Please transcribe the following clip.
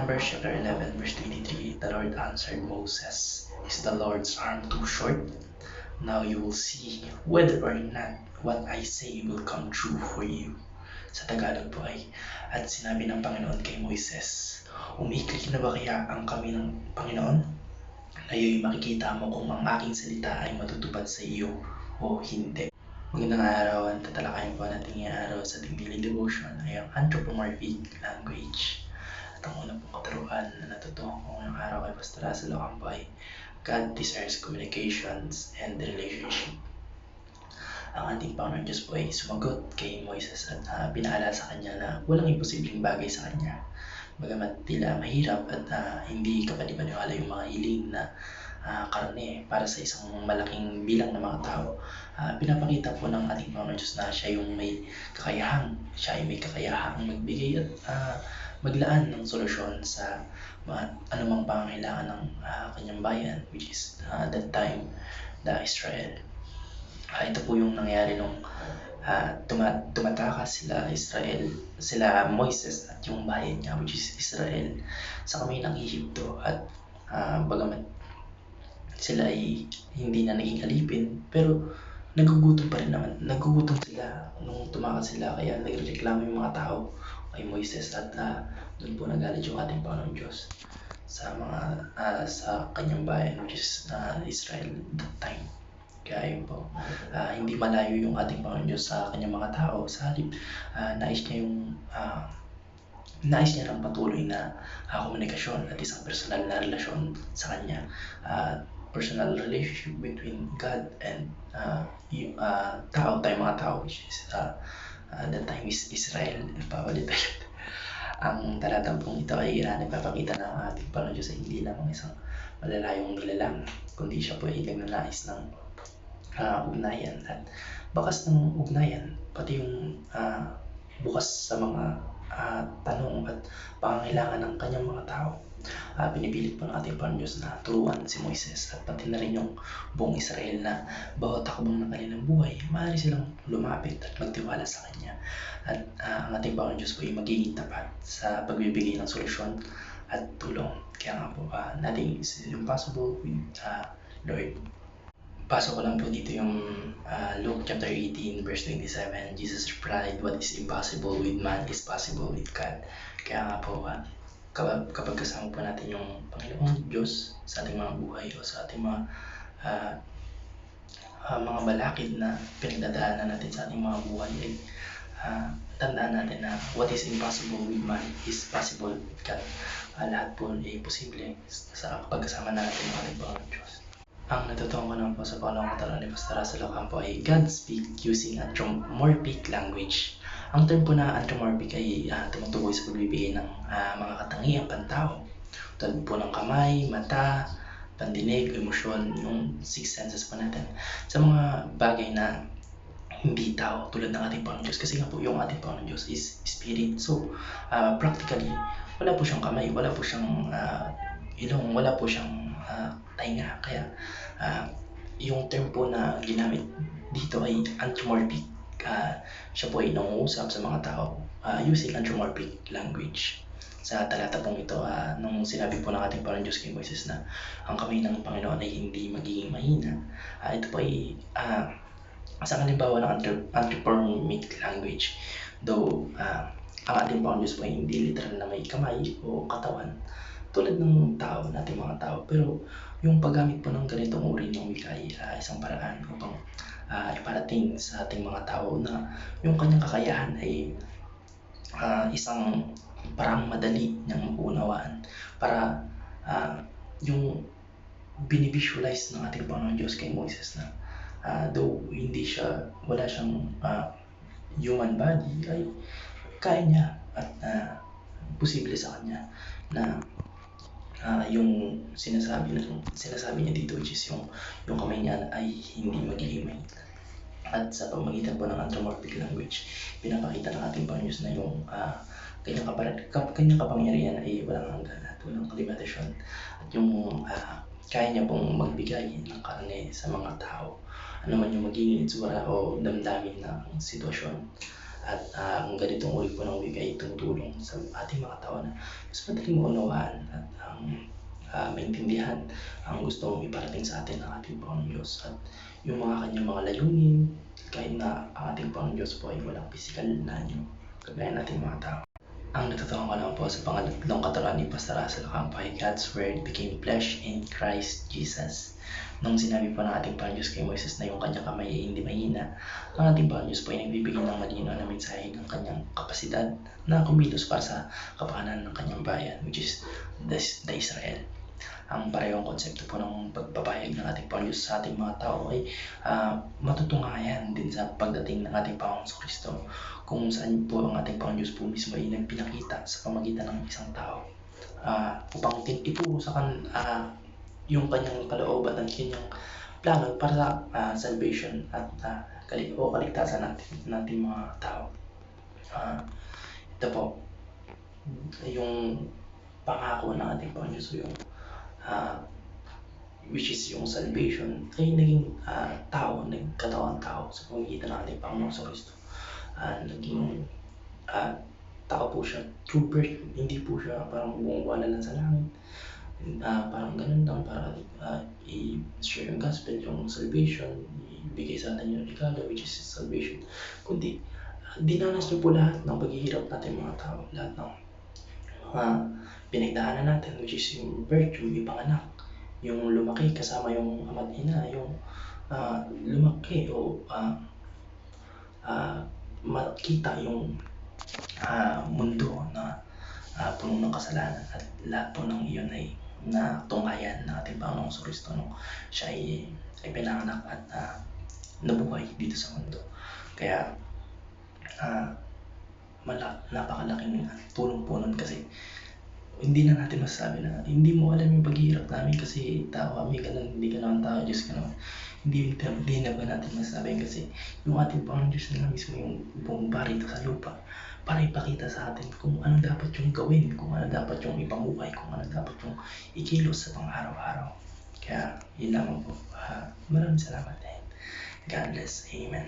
Numbers chapter 11 verse 23, the Lord answered Moses, Is the Lord's arm too short? Now you will see whether or not what I say will come true for you. Sa Tagalog po ay, at sinabi ng Panginoon kay Moises, Umiikli na ba kaya ang kami ng Panginoon? Ngayon makikita mo kung ang aking salita ay matutupad sa iyo o hindi. Magandang araw at tatalakayin po natin ngayong araw sa daily devotion ay ang anthropomorphic language. At ang unang pong katuruan na natutuhan ko ngayong araw ay Pastor Russell Ocampo ay God desires communications and relationship. Ang ating Panginoon Diyos po ay sumagot kay Moises at uh, pinaalala sa kanya na walang imposibleng bagay sa kanya. Bagamat tila mahirap at uh, hindi kapanipaniwala yung mga hiling na uh, karne para sa isang malaking bilang ng mga tao. Uh, pinapakita po ng ating Panginoon Diyos na siya yung may kakayahang, siya ay may kakayahang magbigay at uh, maglaan ng solusyon sa anumang pangangailangan ng uh, kanyang bayan, which is uh, that time, the Israel. Uh, ito po yung nangyari nung uh, tuma- tumatakas sila Israel, sila Moises at yung bayan niya, which is Israel, sa kamay ng Egypto at uh, bagamat sila ay hindi na naging alipin, pero nagugutom pa rin naman. Nagugutom sila nung tumakas sila, kaya nagreklamo yung mga tao kay Moises at uh, doon po nagalit yung ating Panginoon Diyos sa mga uh, sa kanyang bayan which is uh, Israel that time. Kaya yun po, uh, hindi malayo yung ating Panginoon Diyos sa kanyang mga tao. Sa halip, uh, nais niya yung uh, nais niya ng patuloy na uh, komunikasyon at isang personal na relasyon sa kanya. Uh, personal relationship between God and uh, yung, uh, tao, tayo mga tao, which is uh, uh, that time is Israel. Nagpapalit ulit. Ang talatang pong ito ay uh, nagpapakita ng ating Panginoon Diyos ay hindi lamang isang malalayong nilalang, kundi siya po ay nagnanais ng uh, ugnayan at bakas ng ugnayan, pati yung uh, bukas sa mga uh, tanong at pangangailangan ng kanyang mga tao uh, pinipilit po ng ating Panginoon Diyos na turuan si Moises at pati na rin yung buong Israel na bawat takbong ng kanilang buhay, maaari silang lumapit at magtiwala sa Kanya. At uh, ang ating Diyos po ay magiging tapat sa pagbibigay ng solusyon at tulong. Kaya nga po, uh, nothing is impossible with uh, Lord. Pasok ko lang po dito yung uh, Luke chapter 18 verse 27. Jesus replied, What is impossible with man is possible with God. Kaya nga po, uh, kapag, kapag kasama po natin yung Panginoong Diyos sa ating mga buhay o sa ating mga uh, uh, mga balakid na pinagdadaanan natin sa ating mga buhay ay uh, tandaan natin na what is impossible with man is possible with God. Uh, lahat po ay posible sa pagkasama natin ng ating Panginoong Diyos. Ang natutunan ko naman po sa pangalawang katanungan ni Pastor Russell Ocampo ay God speak using anthropomorphic language ang term po na anthropomorphic ay uh, tumutukoy sa pagbibigay ng uh, mga katangiang pantao. Tulad po ng kamay, mata, pandinig, emosyon, yung six senses po natin. Sa mga bagay na hindi tao tulad ng ating Panginoon Diyos. Kasi nga po yung ating Panginoon Diyos is spirit. So, uh, practically, wala po siyang kamay, wala po siyang uh, ilong, wala po siyang uh, tainga. Kaya, uh, yung term po na ginamit dito ay anthropomorphic uh, siya po ay nangungusap sa mga tao uh, using anthropomorphic language. Sa talata pong ito, uh, nung sinabi po ng ating Panginoon Diyos kay Moises na ang kamay ng Panginoon ay hindi magiging mahina, uh, ito po ay uh, isang halimbawa ng anthropomorphic language. Though, uh, ang ating Panginoon Diyos po ay hindi literal na may kamay o katawan, tulad ng tao, nating mga tao. Pero yung paggamit po ng ganitong uri ng wika ay uh, isang paraan upang uh, iparating sa ating mga tao na yung kanyang kakayahan ay uh, isang parang madali niyang maunawaan para uh, yung binivisualize ng ating Panginoon Diyos kay Moses na uh, though hindi siya, wala siyang uh, human body, ay kaya niya at uh, posible sa kanya na uh, yung sinasabi na sinasabi niya dito which is yung yung kamay niya ay hindi magiging may at sa pamagitan po ng anthropomorphic language pinapakita ng ating Panginoon na yung uh, kanyang, kapar- kap- kanyang kapangyarihan ay walang hanggan at walang limitasyon at yung uh, kaya niya pong magbigay ng karne sa mga tao. Ano man yung magiging itsura o damdamin ng sitwasyon At ah, ang ganitong uri po ng wika ay tumutulong sa ating mga tao na mas madaling maunawaan at ang ah, maintindihan ang gustong iparating sa atin ng ating Panginoon Diyos at yung mga kanyang mga layunin kahit na ang ating Panginoon Diyos po ay walang physical na anyo kagaya nating mga tao. Ang natutuwa ko lang po sa pangatlong katuruan ni Pastor Russell Campo ay God's Word became flesh in Christ Jesus. Nung sinabi po ng ating Panginoon kay Moises na yung kanyang kamay ay hindi mahina, ang ating Panginoon po ay nagbibigay ng malinaw na mensahe ng kanyang kapasidad na kumilos para sa kapakanan ng kanyang bayan, which is the, the Israel. Ang parehong konsepto po ng pagpapahayag ng ating Diyos sa ating mga tao ay ah, matutungayan din sa pagdating ng ating Panginoon sa Kristo kung saan po ang ating Panginoon po mismo ay nagpinakita sa pamagitan ng isang tao. Ah, upang ituro sa kan ah, yung kanyang kalooban at kanyang plano para sa ah, salvation at ah, kali o kaligtasan natin nating mga tao. Ah, ito po. Yung pangako ng ating Panginoon yung ah, which is yung salvation ay naging ah, tao, nagkatawang tao sa pamagitan ng ating Panginoon sa Kristo. Ah, naging ah, tao po siya, true birth, hindi po siya parang bumubuwala lang sa langit. Ah, parang ganun lang, para ah, i-share yung gospel, yung salvation, ibigay sa atin yung regalo, which is salvation. Kundi, ah, dinanas niyo po lahat ng paghihirap natin mga tao, lahat ng mga pinagdaanan natin, which is yung birth, yung ipanganak, yung lumaki kasama yung ama't ina, yung ah, lumaki o ah, ah, makita yung ah, mundo na ah, puno ng kasalanan at lahat po ng iyon ay natunghayan ng ating Panginoong Kristo nung siya ay, ay pinanganak at ah, nabuhay dito sa mundo. Kaya ah, mala, napakalaking tulong po nun kasi hindi na natin masasabi na hindi mo alam yung paghihirap namin kasi tao kami, ganun, hindi ka naman tao, Diyos ka naman. Hindi, hindi na ba natin masasabi kasi yung ating Panginoon Diyos na mismo yung bumaba rito sa lupa para ipakita sa atin kung ano dapat yung gawin, kung ano dapat yung ipamuhay, kung ano dapat yung ikilos sa pang-araw-araw. Kaya yun lamang po. Ah, maraming salamat. God bless. Amen.